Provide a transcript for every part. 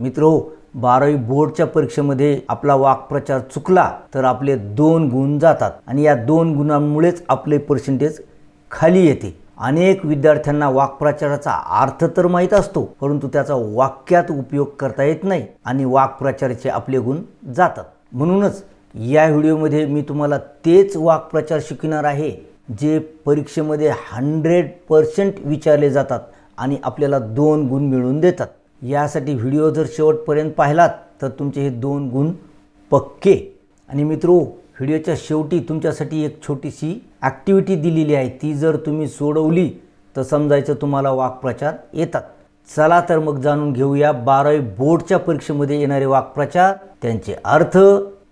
मित्रो हो, बारावी बोर्डच्या परीक्षेमध्ये आपला वाक्प्रचार चुकला तर आपले दोन गुण जातात आणि या दोन गुणांमुळेच आपले पर्सेंटेज खाली येते. अनेक विद्यार्थ्यांना वाक्प्रचाराचा अर्थ तर माहीत असतो परंतु त्याचा वाक्यात उपयोग करता येत नाही आणि वाक्प्रचाराचे आपले गुण जातात. म्हणूनच या व्हिडिओमध्ये मी तुम्हाला तेच वाक्प्रचार शिकणार आहे जे परीक्षेमध्ये हंड्रेड पर्सेंट विचारले जातात आणि आपल्याला दोन गुण मिळवून देतात. यासाठी व्हिडिओ जर शेवटपर्यंत पाहिलात तर तुमचे हे दोन गुण पक्के. आणि मित्रो व्हिडिओच्या शेवटी तुमच्यासाठी एक छोटीशी ॲक्टिव्हिटी दिलेली आहे. ती जर तुम्ही सोडवली तर समजायचं तुम्हाला वाक्प्रचार येतात. चला तर मग जाणून घेऊया बारावी बोर्डच्या परीक्षेमध्ये येणारे वाक्प्रचार त्यांचे अर्थ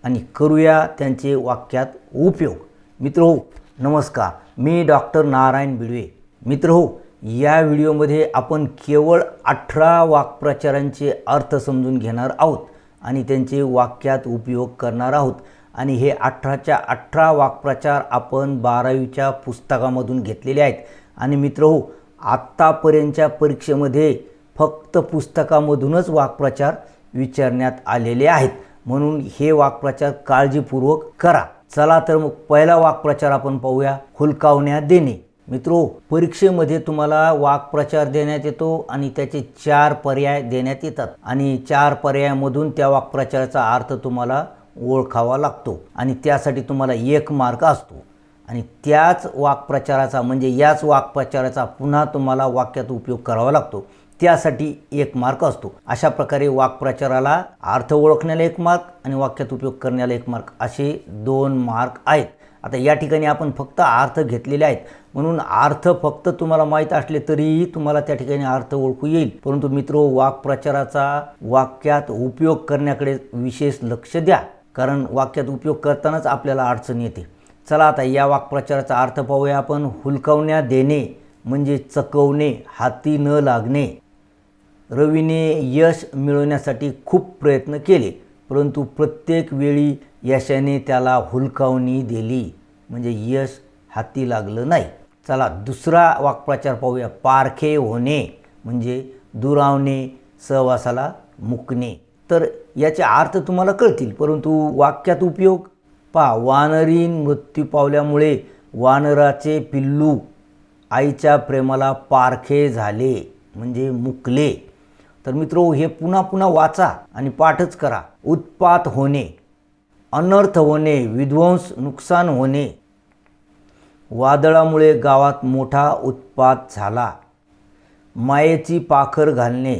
आणि करूया त्यांचे वाक्यात उपयोग. मित्र हो नमस्कार. मी डॉक्टर नारायण बिडवे. मित्र हो या व्हिडिओमध्ये आपण केवळ अठरा वाक्प्रचारांचे अर्थ समजून घेणार आहोत आणि त्यांचे वाक्यात उपयोग करणार आहोत. आणि हे अठराच्या अठरा वाक्प्रचार आपण बारावीच्या पुस्तकामधून घेतलेले आहेत. आणि मित्र हो आत्तापर्यंतच्या परीक्षेमध्ये फक्त पुस्तकामधूनच वाक्प्रचार विचारण्यात आलेले आहेत. म्हणून हे वाक्प्रचार काळजीपूर्वक करा. चला तर मग पहिला वाक्प्रचार आपण पाहूया. हुलकावण्या देणे. मित्रो परीक्षेमध्ये तुम्हाला वाक्प्रचार देण्यात येतो आणि त्याचे चार पर्याय देण्यात येतात. आणि चार पर्यायामधून त्या वाक्प्रचाराचा अर्थ तुम्हाला ओळखावा लागतो आणि त्यासाठी तुम्हाला एक मार्क असतो. आणि त्याच वाक्प्रचाराचा म्हणजे याच वाक्प्रचाराचा पुन्हा तुम्हाला वाक्यात उपयोग करावा लागतो. त्यासाठी एक मार्क असतो. अशा प्रकारे वाक्प्रचाराला अर्थ ओळखण्याला एक मार्क आणि वाक्यात उपयोग करण्याला एक मार्क असे दोन मार्क आहेत. आता या ठिकाणी आपण फक्त अर्थ घेतलेले आहेत. म्हणून अर्थ फक्त तुम्हाला माहीत असले तरीही तुम्हाला त्या ठिकाणी अर्थ ओळखू येईल. परंतु मित्र वाक्प्रचाराचा वाक्यात उपयोग करण्याकडे विशेष लक्ष द्या. कारण वाक्यात उपयोग करतानाच आपल्याला अडचण येते. चला आता या वाक्प्रचाराचा अर्थ पाहूया आपण. हुलकावण्या देणे म्हणजे चकवणे हाती न लागणे. रवीने यश मिळवण्यासाठी खूप प्रयत्न केले परंतु प्रत्येक वेळी यशाने त्याला हुलकावणी दिली. म्हणजे यश हाती लागलं नाही. चला दुसरा वाक्प्रचार पाहूया. पारखे होणे म्हणजे दुरावणे सहवासाला मुकणे. तर याचे अर्थ तुम्हाला कळतील परंतु वाक्यात उपयोग? पा वानरीन मृत्यू पावल्यामुळे वानराचे पिल्लू आईच्या प्रेमाला पारखे झाले म्हणजे मुकले. तर मित्रो हे पुन्हा पुन्हा वाचा आणि पाठच करा. उत्पात होणे अनर्थ होणे विध्वंस नुकसान होणे. वादळामुळे गावात मोठा उत्पात झाला. मायेची पाखर घालणे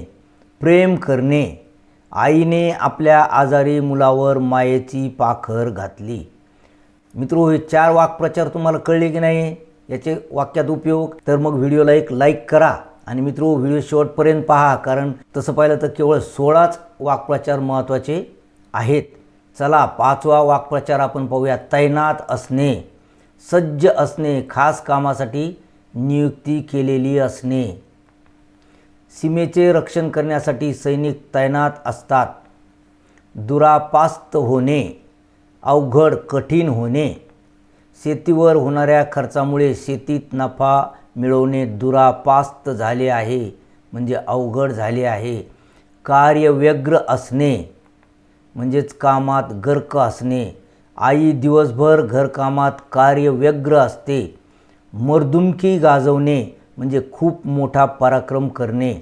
प्रेम करणे. आईने आपल्या आजारी मुलावर मायेची पाखर घातली. मित्रो हे चार वाक्प्रचार तुम्हाला कळले की नाही? याचे वाक्यात उपयोग? तर मग व्हिडिओला एक लाईक करा. आणि मित्र व्हिडिओ शेवटपर्यंत पहा कारण तसं पाहिलं तर केवळ सोळाच वाक्प्रचार महत्त्वाचे आहेत. चला पाचवा वाक्प्रचार आपण पाहूया. तैनात असणे सज्ज असणे खास कामासाठी नियुक्ती केलेली असणे. सीमेचे रक्षण करण्यासाठी सैनिक तैनात असतात. दुरापास्त होणे अवघड कठीण होणे. शेतीवर होणाऱ्या खर्चामुळे शेतीत नफा मिळवणे दुरापास्त झाले आहे म्हणजे अवघड झाले आहे. कार्यव्यग्र असणे म्हणजेच कामात गर्क असणे. आई दिवसभर घरकामात कार्यव्यग्र असते. मर्दुमकी गाजवणे म्हणजे खूप मोठा पराक्रम करणे.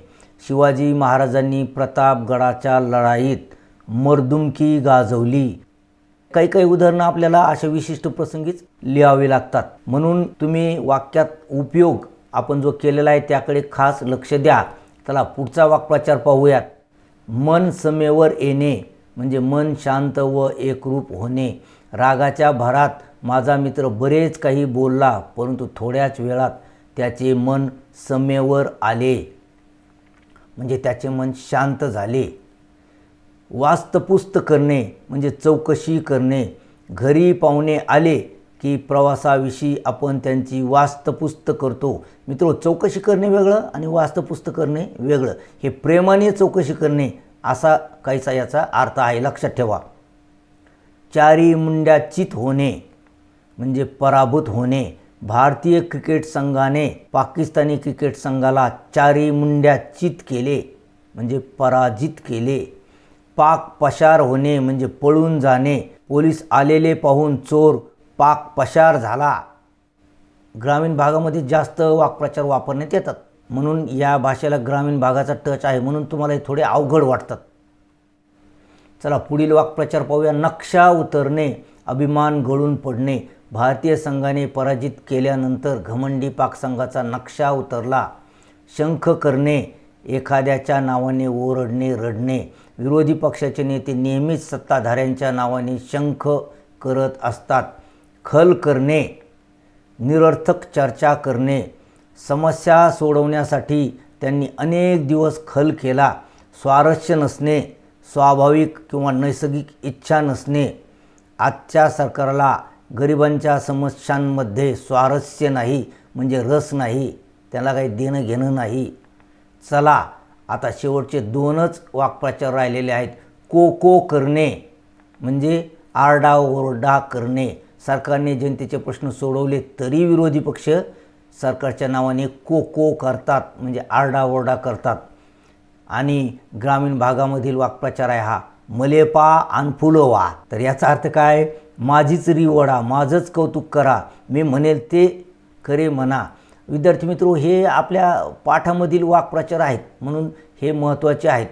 शिवाजी महाराजांनी प्रतापगडाच्या लढाईत मर्दुमकी गाजवली. काही काही उदाहरणं आपल्याला अशा विशिष्ट प्रसंगीच लिहावे लागतात. म्हणून तुम्ही वाक्यात उपयोग आपण जो केलेला आहे त्याकडे खास लक्ष द्या. चला पुढचा वाक्प्रचार पाहूयात. मन समेवर येणे म्हणजे मन शांत व एकरूप होणे. रागाच्या भरात माझा मित्र बरेच काही बोलला परंतु थोड्याच वेळात त्याचे मन समेवर आले. म्हणजे त्याचे मन शांत झाले. वास्तपुस्त करणे म्हणजे चौकशी करणे घरी पाहुणे आले की प्रवासाविषयी आपण त्यांची वास्तपुस्त करतो. मित्र चौकशी करणे वेगळं आणि वास्तपुस्त करणे वेगळं. हे प्रेमाने चौकशी करणे असा काहीसा याचा अर्थ आहे. लक्षात ठेवा. चारी मुंड्या चित होणे म्हणजे पराभूत होणे. भारतीय क्रिकेट संघाने पाकिस्तानी क्रिकेट संघाला चारी मुंड्या चित केले म्हणजे पराजित केले. पाक पशार होणे म्हणजे पळून जाणे. पोलीस आलेले पाहून चोर पाक पशार झाला. ग्रामीण भागामध्ये जास्त वाक्प्रचार वापरण्यात येतात. म्हणून या भाषेला ग्रामीण भागाचा टच आहे म्हणून तुम्हाला हे थोडे अवघड वाटतात. चला पुढील वाक्प्रचार पाहूया. नक्षा उतरणे अभिमान गळून पडणे. भारतीय संघाने पराजित केल्यानंतर घमंडी पाक संघाचा नक्षा उतरला. शंख करणे एखाद्याच्या नावाने ओरडणे रडणे. विरोधी पक्षाचे नेते नेहमीच सत्ताधाऱ्यांच्या नावाने शंख करत असतात. खल करणे निरर्थक चर्चा करणे समस्या सोडवण्यासाठी त्यांनी अनेक दिवस खल केला. स्वारस्य नसणे स्वाभाविक किंवा नैसर्गिक इच्छा नसणे आजच्या सरकारला गरिबांच्या समस्यांमध्ये स्वारस्य नाही म्हणजे रस नाही त्याला काही देणं घेणं नाही. चला आता शेवटचे दोनच वाक्प्रचार राहिलेले आहेत. को को करणे. म्हणजे आरडा ओरडा करणे. सरकारने जनतेचे प्रश्न सोडवले तरी विरोधी पक्ष सरकारच्या नावाने को को करतात. म्हणजे आरडाओरडा करतात. आणि ग्रामीण भागामधील वाक्प्रचार आहे हा. मले पा फुलं वा तर याचा अर्थ काय? माझीच रिवडा माझंच कौतुक करा. मी म्हणेल ते खरे म्हणा. विद्यार्थी मित्र हे आपल्या पाठामधील वाक्प्रचार आहेत म्हणून हे महत्त्वाचे आहेत.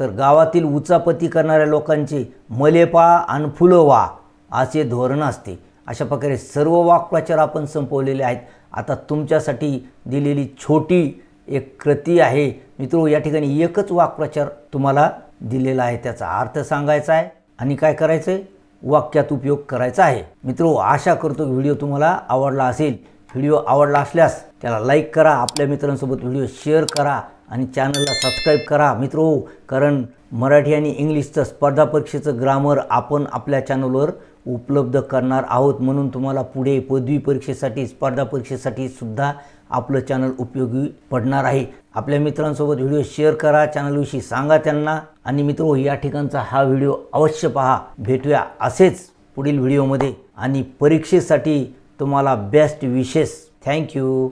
तर गावातील उचापती करणाऱ्या लोकांचे मलेपा आणि फुलं वा असे धोरण असते. अशा प्रकारे सर्व वाक्प्रचार आपण संपवलेले आहेत. आता तुमच्यासाठी दिलेली छोटी एक कृती आहे. मित्रो या ठिकाणी एकच वाक्प्रचार तुम्हाला दिलेला आहे. त्याचा अर्थ सांगायचा आहे आणि काय करायचं आहे वाक्यात उपयोग करायचा आहे. मित्रो आशा करतो की व्हिडिओ तुम्हाला आवडला असेल. व्हिडिओ आवडला असल्यास त्याला लाईक करा आपल्या मित्रांसोबत व्हिडिओ शेअर करा आणि चॅनलला सबस्क्राईब करा. मित्रो कारण मराठी आणि इंग्लिशचं स्पर्धा परीक्षेचं ग्रामर आपण आपल्या चॅनलवर उपलब्ध करणार आहोत. म्हणून तुम्हाला पुढे पदवी परीक्षेसाठी स्पर्धा परीक्षेसाठी सुद्धा आपलं चॅनल उपयोगी पडणार आहे. आपल्या मित्रांसोबत व्हिडिओ शेअर करा चॅनलविषयी सांगा त्यांना. आणि मित्रो या ठिकाणचा हा व्हिडिओ अवश्य पहा. भेटूया असेच पुढील व्हिडिओमध्ये. आणि परीक्षेसाठी तुम्हाला बेस्ट विशेष थँक्यू.